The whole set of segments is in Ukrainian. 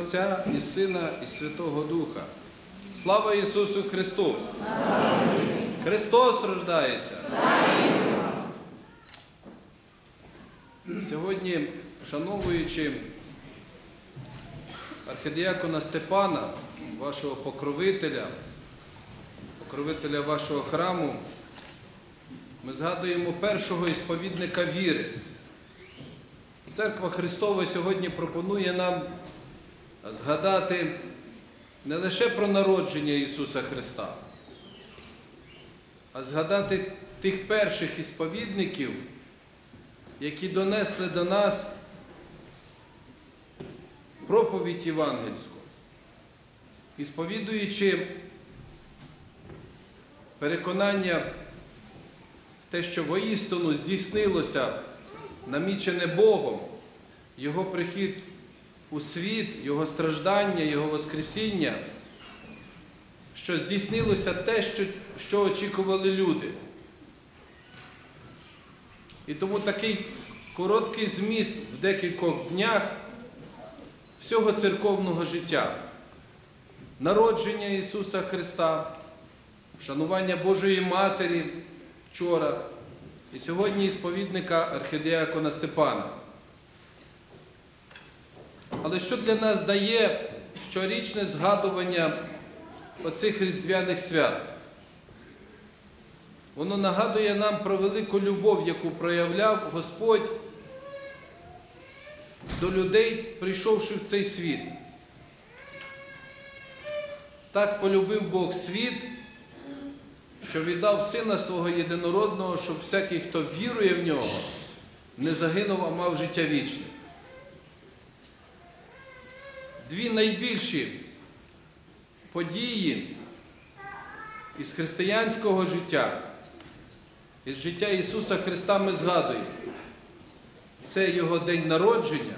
Отця і Сина, і Святого Духа. Слава Ісусу Христу! Христос рождається! Сьогодні, вшановуючи архідіакона Степана, вашого покровителя, покровителя вашого храму, ми згадуємо першого ісповідника віри. Церква Христова сьогодні пропонує нам згадати не лише про народження Ісуса Христа, а згадати тих перших ісповідників, які донесли до нас проповідь євангельську, ісповідуючи переконання в те, що воістину здійснилося намічене Богом, Його прихід у світ, Його страждання, Його Воскресіння, що здійснилося те, що, що очікували люди. І тому такий короткий зміст в декількох днях всього церковного життя, народження Ісуса Христа, вшанування Божої Матері вчора і сьогодні ісповідника архідіакона Степана. Але що для нас дає щорічне згадування оцих різдвяних свят? Воно нагадує нам про велику любов, яку проявляв Господь до людей, прийшовши в цей світ. Так полюбив Бог світ, що віддав Сина свого єдинородного, щоб всякий, хто вірує в нього, не загинув, а мав життя вічне. Дві найбільші події із християнського життя, із життя Ісуса Христа ми згадуємо. Це Його день народження,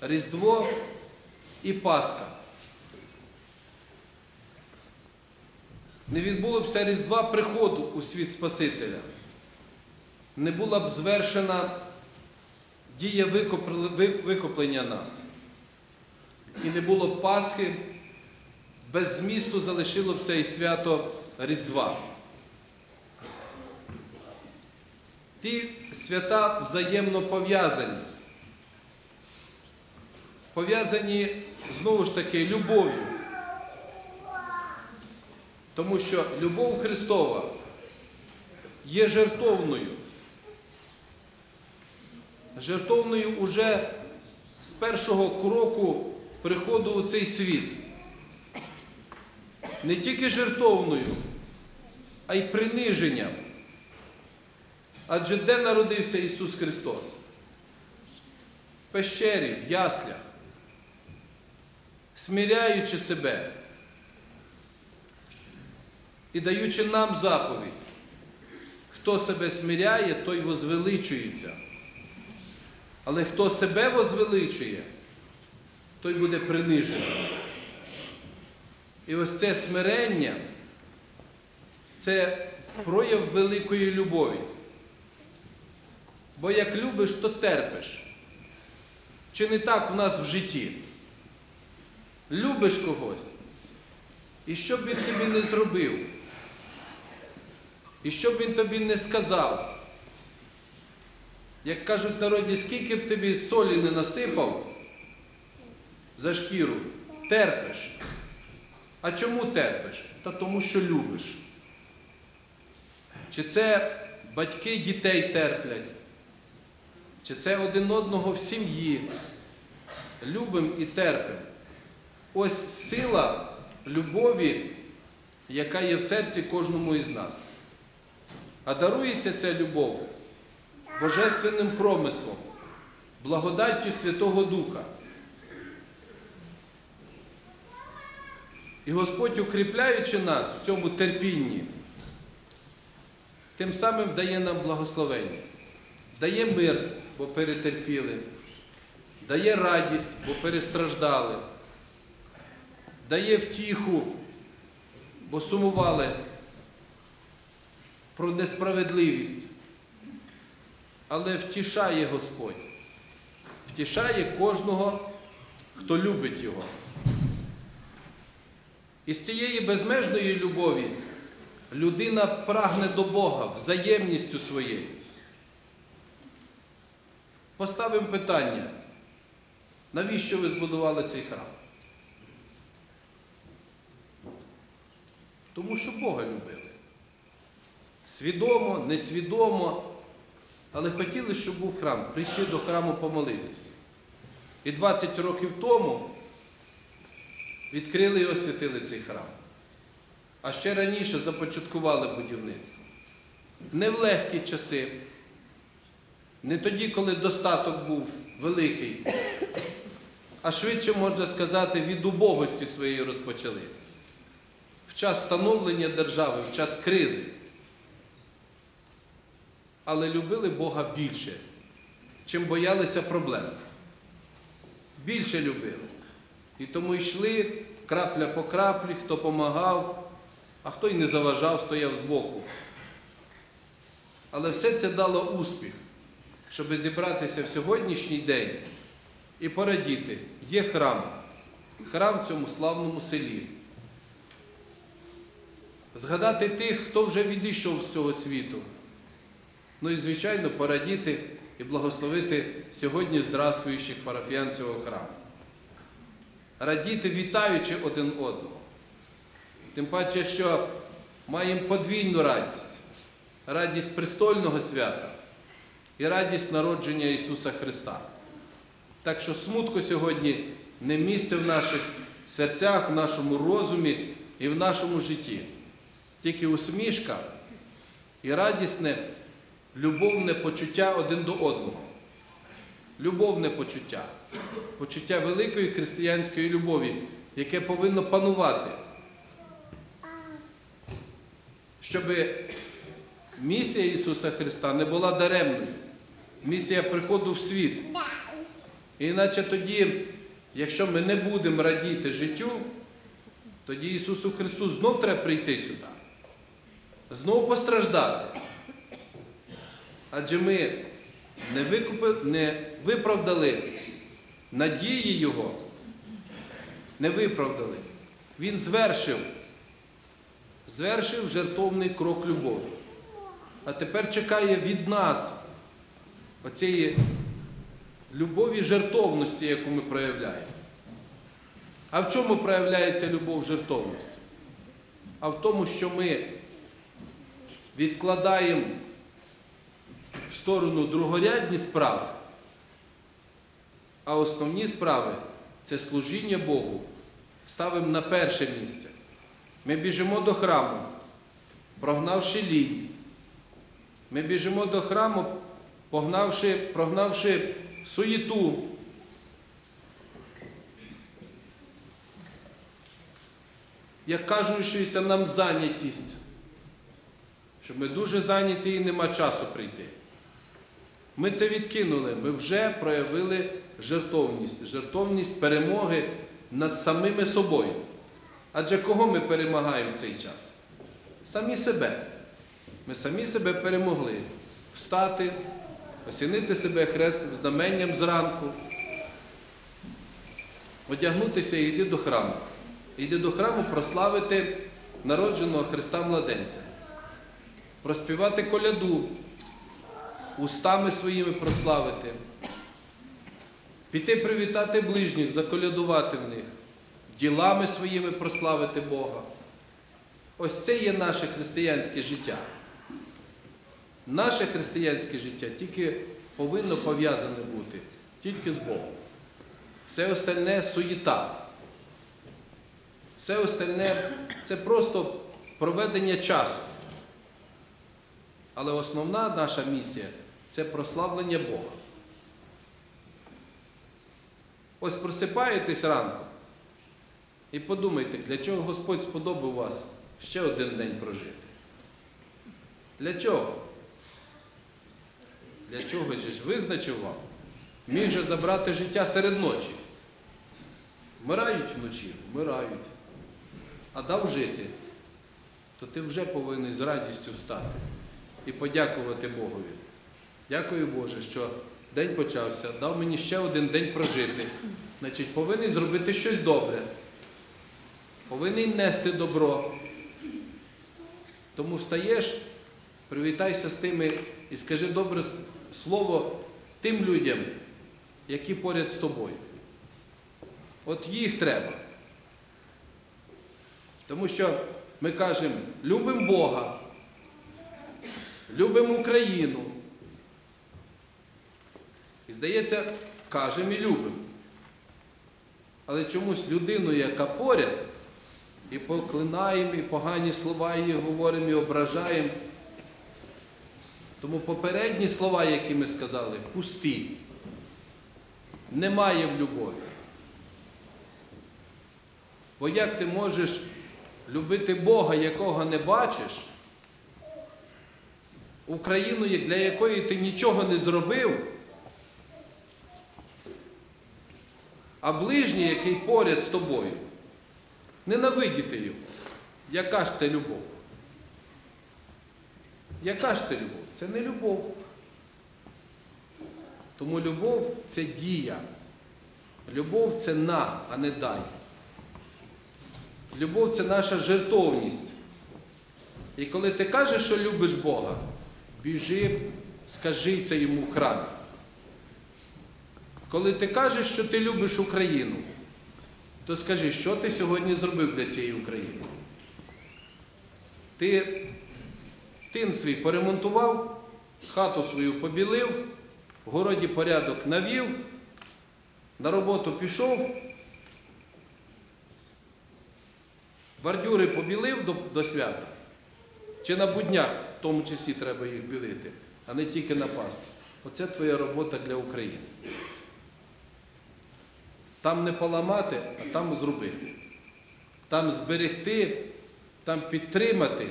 Різдво і Пасха. Не відбулося Різдва приходу у світ Спасителя. Не була б звершена дія викуплення нас. І не було б Пасхи, без змісту залишило б це і свято Різдва. Ті свята взаємно пов'язані. Пов'язані знову ж таки любов'ю. Тому що любов Христова є жертовною. Жертовною уже з першого кроку приходу у цей світ. Не тільки жертовною, а й приниженням. Адже де народився Ісус Христос? В пещері, в яслях, смиряючи себе і даючи нам заповідь, хто себе смиряє, той возвеличується. Але хто себе возвеличує, той буде принижений. І ось це смирення це прояв великої любові. Бо як любиш, то терпиш. Чи не так в нас в житті? Любиш когось. І що б він тобі не зробив? І що б він тобі не сказав? Як кажуть народі, скільки б тобі солі не насипав за шкіру, терпиш. А чому терпиш? Та тому, що любиш. Чи це батьки дітей терплять, чи це один одного в сім'ї. Любим і терпим. Ось сила любові, яка є в серці кожному із нас. А дарується ця любов божественним промислом, благодаттю Святого Духа. І Господь, укріпляючи нас в цьому терпінні, тим самим дає нам благословення, дає мир, бо перетерпіли, дає радість, бо перестраждали, дає втіху, бо сумували про несправедливість. Але втішає Господь, втішає кожного, хто любить Його. І з цієї безмежної любові людина прагне до Бога взаємністю своєю. Поставимо питання, навіщо ви збудували цей храм? Тому що Бога любили. Свідомо, несвідомо, але хотіли, щоб був храм, прийти до храму помолитися. І 20 років тому відкрили і освятили цей храм. А ще раніше започаткували будівництво. Не в легкі часи, не тоді, коли достаток був великий, а швидше можна сказати, від убогості своєї розпочали. В час становлення держави, в час кризи. Але любили Бога більше, чим боялися проблем. Більше любили. І тому йшли крапля по краплі, хто помагав, а хто й не заважав, стояв збоку. Але все це дало успіх, щоб зібратися в сьогоднішній день і порадіти. Є храм, храм в цьому славному селі. Згадати тих, хто вже відійшов з цього світу. Ну і, звичайно, порадіти і благословити сьогодні здравствуючих парафіян цього храму. Радіти, вітаючи один одного. Тим паче, що маємо подвійну радість. Радість престольного свята і радість народження Ісуса Христа. Так що смутку сьогодні не місце в наших серцях, в нашому розумі і в нашому житті. Тільки усмішка і радісне, любовне почуття один до одного. Любовне почуття, почуття великої християнської любові, яке повинно панувати. Щоб місія Ісуса Христа не була даремною. Місія приходу в світ. Іначе тоді, якщо ми не будемо радіти життю, тоді Ісусу Христу знов треба прийти сюди. Знов постраждати. Адже ми не, викупи, не виправдали надії Його, не виправдали. Він звершив, звершив жертовний крок любові. А тепер чекає від нас оцієї любові жертовності, яку ми проявляємо. А в чому проявляється любов жертовності? А в тому, що ми відкладаємо в сторону другорядні справи, а основні справи це служіння Богу, ставимо на перше місце. Ми біжимо до храму, прогнавши лінь. Ми біжимо до храму, погнавши, прогнавши суєту. Як кажучися нам зайнятість, що ми дуже зайняті і нема часу прийти. Ми це відкинули, ми вже проявили жертовність, жертовність перемоги над самими собою. Адже кого ми перемагаємо в цей час? Самі себе. Ми самі себе перемогли встати, осінити себе хресним знаменням зранку, одягнутися і йти до храму. Йди до храму прославити народженого Христа Младенця, проспівати коляду, устами своїми прославити, піти привітати ближніх, заколядувати в них, ділами своїми прославити Бога. Ось це є наше християнське життя. Наше християнське життя тільки повинно пов'язане бути тільки з Богом. Все остальне суєта. Все остальне це просто проведення часу. Але основна наша місія це прославлення Бога. Ось просипаєтесь ранку і подумайте, для чого Господь сподобав вас ще один день прожити. Для чого? Для чого ж визначив вам? Міг же забрати життя серед ночі. Вмирають вночі, вмирають. А дав жити, то ти вже повинен з радістю встати і подякувати Богові. Дякую Боже, що день почався, дав мені ще один день прожити. Значить, повинен зробити щось добре. Повинен нести добро. Тому встаєш, привітайся з тими і скажи добре слово тим людям, які поряд з тобою. От їх треба. Тому що ми кажемо, любимо Бога, любимо Україну. І здається, кажемо і любимо. Але чомусь людину, яка поряд, і поклинаємо, і погані слова її говоримо, і ображаємо. Тому попередні слова, які ми сказали, пусті. Немає в любові. Бо як ти можеш любити Бога, якого не бачиш, Україну, для якої ти нічого не зробив, а ближній, який поряд з тобою, ненавидіти його. Яка ж це любов? Яка ж це любов? Це не любов. Тому любов це дія. Любов це на, а не дай. Любов це наша жертовність. І коли ти кажеш, що любиш Бога, біжи, скажи це йому в храмі. Коли ти кажеш, що ти любиш Україну, то скажи, що ти сьогодні зробив для цієї України? Ти тин свій поремонтував, хату свою побілив, в городі порядок навів, на роботу пішов, бордюри побілив до, до свята. Чи на буднях, в тому числі треба їх білити, а не тільки на Пасху. Оце твоя робота для України. Там не поламати, а там зробити. Там зберегти, там підтримати,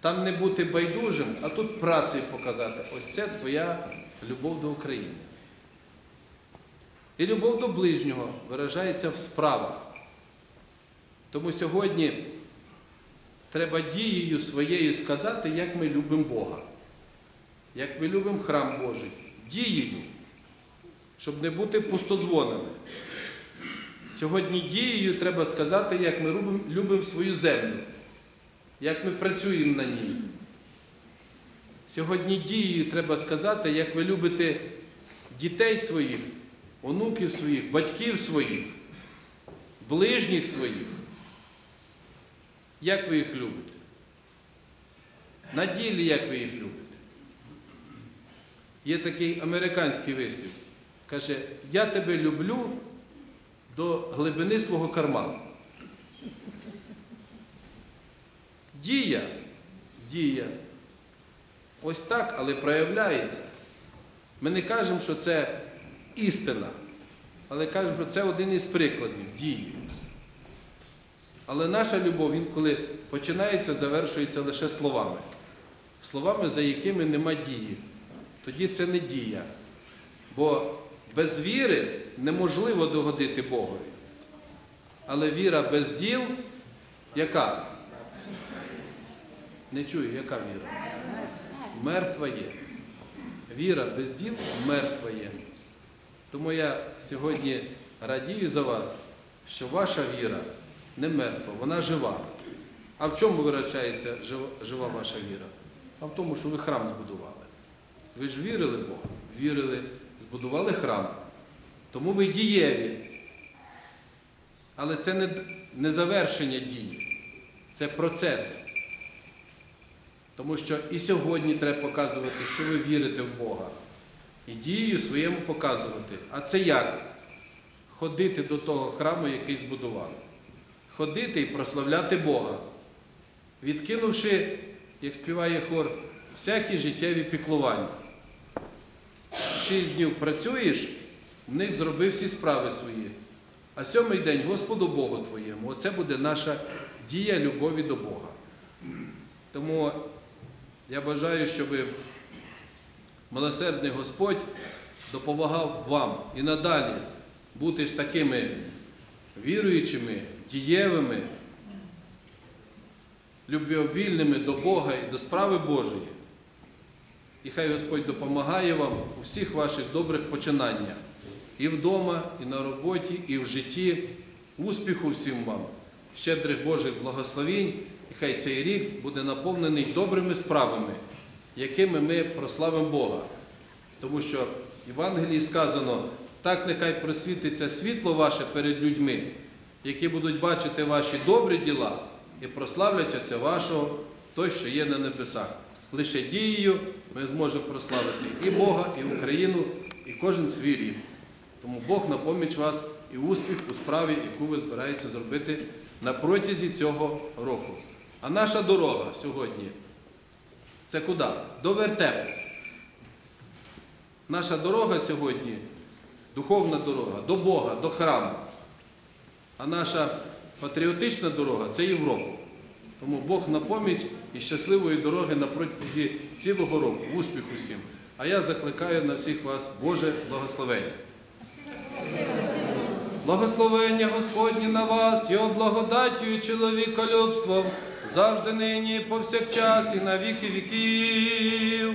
там не бути байдужим, а тут працею показати. Ось це твоя любов до України. І любов до ближнього виражається в справах. Тому сьогодні треба дією своєю сказати, як ми любимо Бога, як ми любимо храм Божий, дією, щоб не бути пустодзвонами. Сьогодні дією треба сказати, як ми любимо, свою землю, як ми працюємо на ній. Сьогодні дією треба сказати, як ви любите дітей своїх, онуків своїх, батьків своїх, ближніх своїх. Як ви їх любите? На ділі, як ви їх любите? Є такий американський вислів. Каже, я тебе люблю до глибини свого карману. Дія, дія. Ось так, але проявляється. Ми не кажемо, що це істина, але кажемо, що це один із прикладів дії. Але наша любов, інколи починається, завершується лише словами. Словами, за якими нема дії. Тоді це не дія. Бо без віри неможливо догодити Богові. Але віра без діл, яка? Не чую, яка віра? Мертва є. Віра без діл мертва є. Тому я сьогодні радію за вас, що ваша віра не мертва, вона жива. А в чому вирачається жива, ваша віра? А в тому, що ви храм збудували. Ви ж вірили в Бога? Вірили, збудували храм. Тому ви дієві. Але це не, не завершення дії, це процес. Тому що і сьогодні треба показувати, що ви вірите в Бога. І дією своєму показувати. А це як? Ходити до того храму, який збудували. Ходити і прославляти Бога, відкинувши, як співає хор, всякі життєві піклування. Шість днів працюєш, в них зробив всі справи свої. А сьомий день Господу Богу твоєму. Оце буде наша дія любові до Бога. Тому я бажаю, щоб милосердний Господь допомагав вам і надалі бути ж такими віруючими, дієвими, любвіобільними до Бога і до справи Божої. І хай Господь допомагає вам у всіх ваших добрих починаннях. І вдома, і на роботі, і в житті. Успіху всім вам, щедрих Божих благословінь, і хай цей рік буде наповнений добрими справами, якими ми прославимо Бога. Тому що в Євангелії сказано, так нехай просвітиться світло ваше перед людьми, які будуть бачити ваші добрі діла і прославлять Отця вашого, той, що є на небесах. Лише дією ми зможемо прославити і Бога, і Україну, і кожен свій рід. Тому Бог на поміч вас і успіх у справі, яку ви збираєтеся зробити на протязі цього року. А наша дорога сьогодні це куди? До вертепу. Наша дорога сьогодні духовна дорога до Бога, до храму. А наша патріотична дорога це Європа. Тому Бог на поміч і щасливої дороги на протязі цілого року. Успіху всім! А я закликаю на всіх вас Боже благословення. Благословення Господнє на вас, Його благодаттю і чоловіколюбством, завжди нині, повсякчас, і на віки віків.